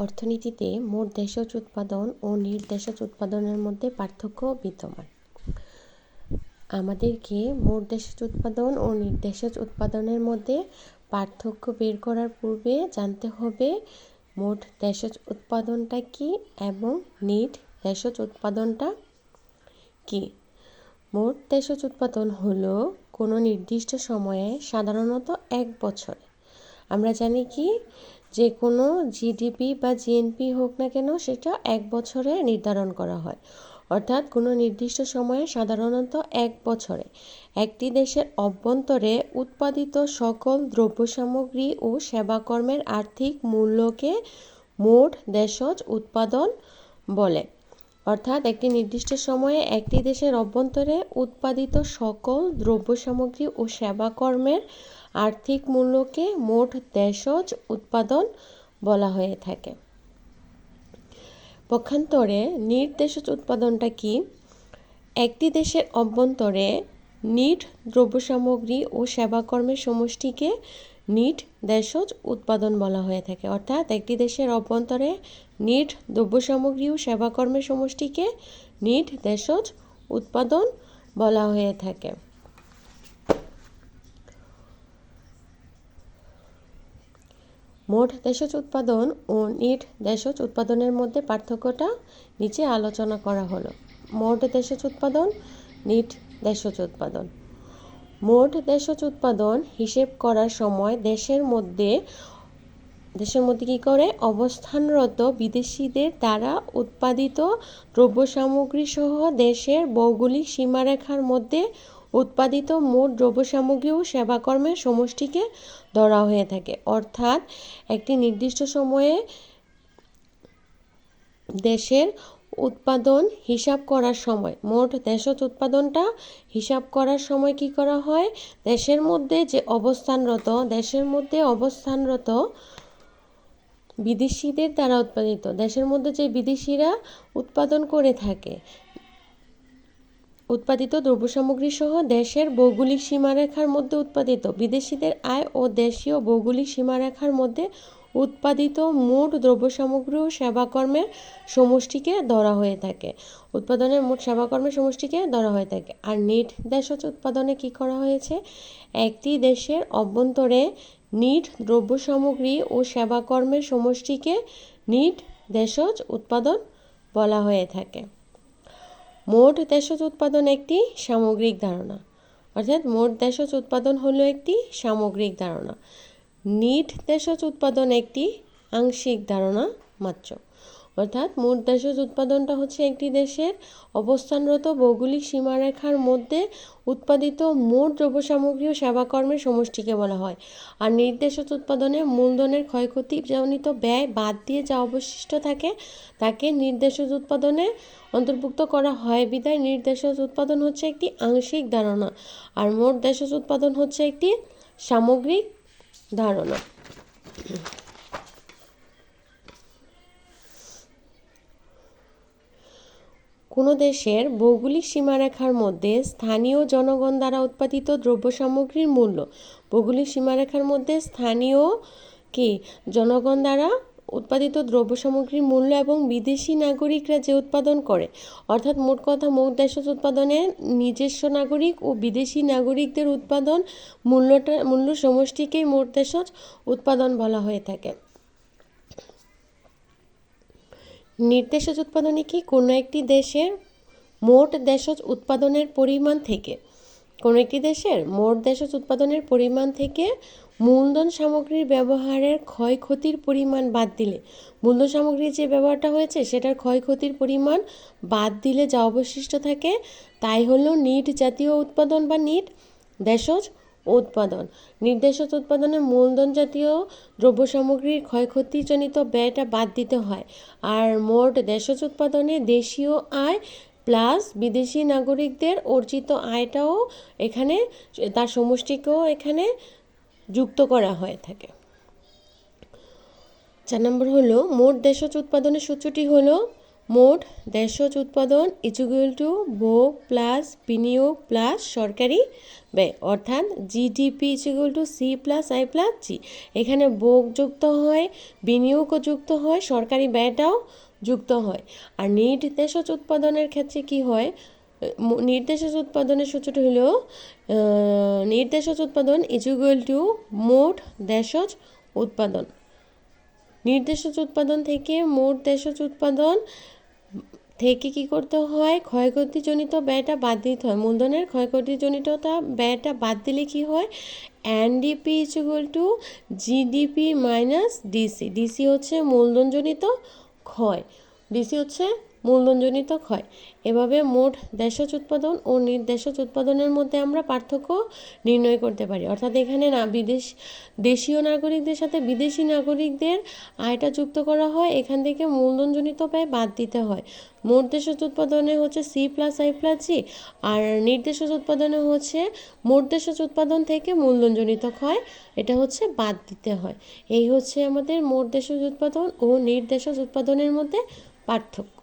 অর্থনীতিতে মোট দেশজ উৎপাদন ও নির্দেশজ উৎপাদনের মধ্যে পার্থক্য বিদ্যমান। আমাদেরকে মোট দেশজ উৎপাদন ও নির্দেশজ উৎপাদনের মধ্যে পার্থক্য বের করার পূর্বে জানতে হবে, মোট দেশজ উৎপাদনটা কি এবং নিট দেশজ উৎপাদনটা কি? মোট দেশজ উৎপাদন হলো কোনো নির্দিষ্ট সময়ে সাধারণত এক বছরে। আমরা জানি কি যে কোনো জিডিপি বা জিএনপি হোক না কেন সেটা এক বছরে নির্ধারণ করা হয়। অর্থাৎ কোনো নির্দিষ্ট সময়ে সাধারণত এক বছরে। একটি দেশের অভ্যন্তরে উৎপাদিত সকল দ্রব্য সামগ্রী ও সেবাকর্মের আর্থিক মূল্যকে মোট দেশজ উৎপাদন বলে। অর্থাৎ একটি নির্দিষ্ট সময়ে একটি দেশের অভ্যন্তরে উৎপাদিত সকল দ্রব্য সামগ্রী ও সেবাকর্মের আর্থিক মূল্যকে মোট দেশজ উৎপাদন বলা হয়ে থাকে। পক্ষান্তরে নির্দেশজ উৎপাদনটা কি? একটি দেশের অভ্যন্তরে নিট দ্রব্য সামগ্রী ও সেবাকর্মের সমষ্টিকে নিট দেশজ উৎপাদন বলা হয়ে থাকে। অর্থাৎ একটি দেশের অভ্যন্তরে নিট দ্রব্য সামগ্রী ও সেবাকর্মের সমষ্টিকে নিট দেশজ উৎপাদন বলা হয়ে থাকে। মোট দেশজ উৎপাদন ও নিট দেশজ উৎপাদনের মধ্যে পার্থক্যটা নিচে আলোচনা করা হলো। মোট দেশজ উৎপাদন, নিট দেশজ উৎপাদন। মোট দেশজ উৎপাদন হিসেব করার সময় দেশের মধ্যে দেশের মধ্যে কী করে? অবস্থানরত বিদেশিদের দ্বারা উৎপাদিত দ্রব্য সামগ্রী সহ দেশের ভৌগোলিক সীমারেখার মধ্যে উৎপাদিত মোট দ্রব্য সামগ্রী ও সেবাকর্মের সমষ্টিকে ধরা হয়ে থাকে। অর্থাৎ একটি নির্দিষ্ট সময়ে দেশের উৎপাদন হিসাব করার সময়, মোট দেশজ উৎপাদনটা হিসাব করার সময় কি করা হয়? দেশের মধ্যে যে অবস্থানরত, দেশের মধ্যে অবস্থানরত বিদেশিদের দ্বারা উৎপাদিত, দেশের মধ্যে যে বিদেশিরা উৎপাদন করে থাকে উৎপাদিত দ্রব্য সামগ্রী সহ দেশের ভৌগোলিক সীমারেখার মধ্যে উৎপাদিত, বিদেশিদের আয় ও দেশীয় ভৌগোলিক সীমারেখার মধ্যে উৎপাদিত মোট দ্রব্য সামগ্রী ও সেবাকর্মের সমষ্টিকে ধরা হয়ে থাকে। উৎপাদনের মোট সেবাকর্মের সমষ্টিকে ধরা হয়ে থাকে। আর নিট দেশজ উৎপাদনে কি করা হয়েছে? একটি দেশের অভ্যন্তরে নিট দ্রব্য সামগ্রী ও সেবাকর্মের সমষ্টিকে নিট দেশজ উৎপাদন বলা হয়ে থাকে। মোট দেশজ উৎপাদন একটি সামগ্রিক ধারণা। অর্থাৎ মোট দেশজ উৎপাদন হল একটি সামগ্রিক ধারণা। নিট দেশজ উৎপাদন একটি আংশিক ধারণা মাত্র। অর্থাৎ মোট দেশজ উৎপাদনটা হচ্ছে একটি দেশের অবস্থানরত ভৌগোলিক সীমারেখার মধ্যে উৎপাদিত মোট দ্রব্য সামগ্রী ও সেবাকর্মের সমষ্টিকে বলা হয়। আর নির্দেশজ উৎপাদনে মূলধনের ক্ষয়ক্ষতিজনিত ব্যয় বাদ দিয়ে যা অবশিষ্ট থাকে, তাকে নির্দেশজ উৎপাদনে অন্তর্ভুক্ত করা হয়। বিদায়, নির্দেশজ উৎপাদন হচ্ছে একটি আংশিক ধারণা, আর মোট দেশজ উৎপাদন হচ্ছে একটি সামগ্রিক ধারণা। কোনো দেশের ভৌগোলিক সীমারেখার মধ্যে স্থানীয় জনগণ দ্বারা উৎপাদিত দ্রব্য সামগ্রীর মূল্য। ভৌগোলিক সীমারেখার মধ্যে স্থানীয় কি? জনগণ দ্বারা উৎপাদিত দ্রব্য সামগ্রীর মূল্য এবং বিদেশি নাগরিকরা যে উৎপাদন করে, অর্থাৎ মোট কথা মোট দেশজ উৎপাদনে নিজস্ব নাগরিক ও বিদেশি নাগরিকদের উৎপাদন মূল্যটা মূল্য সমষ্টিকেই মোট দেশজ উৎপাদন বলা হয়ে থাকে। নির্দেশজ উৎপাদনে কি কোনো একটি দেশের মোট দেশজ উৎপাদনের পরিমাণ থেকে, কোনো একটি দেশের মোট দেশজ উৎপাদনের পরিমাণ থেকে মূলধন সামগ্রীর ব্যবহারের ক্ষয়ক্ষতির পরিমাণ বাদ দিলে, মূলধন সামগ্রীর যে ব্যবহারটা হয়েছে সেটার ক্ষয়ক্ষতির পরিমাণ বাদ দিলে যা অবশিষ্ট থাকে, তাই হলো নিট জাতীয় উৎপাদন বা নিট দেশজ উৎপাদন। নির্দেশজ উৎপাদনে মূলধন জাতীয় দ্রব্য সামগ্রীর ক্ষয়ক্ষতিজনিত ব্যয়টা বাদ দিতে হয়। আর মোট দেশজ উৎপাদনে দেশীয় আয় প্লাস বিদেশি নাগরিকদের অর্জিত আয়টাও এখানে, তার সমষ্টিকেও এখানে যুক্ত করা হয়ে থাকে। চার নম্বর হলো, মোট দেশজ উৎপাদনের সূত্রটি হলো মোট দেশজ উৎপাদন ইজুগুয়াল টু ভোগ প্লাস বিনিয়োগ প্লাস সরকারি ব্যয়, অর্থাৎ GDP equal to C plus I plus G এখানে ভোগ যুক্ত হয়, বিনিয়োগও যুক্ত হয়, সরকারি ব্যয়টাও যুক্ত হয়। আর নির্দেশজ উৎপাদনের ক্ষেত্রে কি হয়? নির্দেশজ উৎপাদনের সূত্রটি হল নির্দেশজ উৎপাদন ইজুগুয়াল টু মোট দেশজ উৎপাদন। নির্দেশজ উৎপাদন থেকে মোট দেশজ উৎপাদন থেকে কি করতে হয়? ক্ষয়ক্ষতিজনিত ব্যয়টা বাদ দিতে হয়। মূলধনের ক্ষয়ক্ষতিজনিতটা ব্যয়টা বাদ দিলে কি হয়? NDP is equal to GDP minus DC DC হচ্ছে মূলধনজনিত ক্ষয়। ডিসি হচ্ছে মূলধনজনিত ক্ষয়। এভাবে মোট দেশজ উৎপাদন ও নির্দেশজ উৎপাদনের মধ্যে আমরা পার্থক্য নির্ণয় করতে পারি। অর্থাৎ এখানে না বিদেশ, দেশীয় নাগরিকদের সাথে বিদেশি নাগরিকদের আয়টা যুক্ত করা হয়, এখান থেকে মূলধনজনিত ব্যয় বাদ দিতে হয়। মোট দেশজ উৎপাদনে হচ্ছে C plus I plus G আর নির্দেশজ উৎপাদনে হচ্ছে মোট দেশজ উৎপাদন থেকে মূলধনজনিত ক্ষয়, এটা হচ্ছে বাদ দিতে হয়। এই হচ্ছে আমাদের মোট দেশজ উৎপাদন ও নির্দেশজ উৎপাদনের মধ্যে পার্থক্য।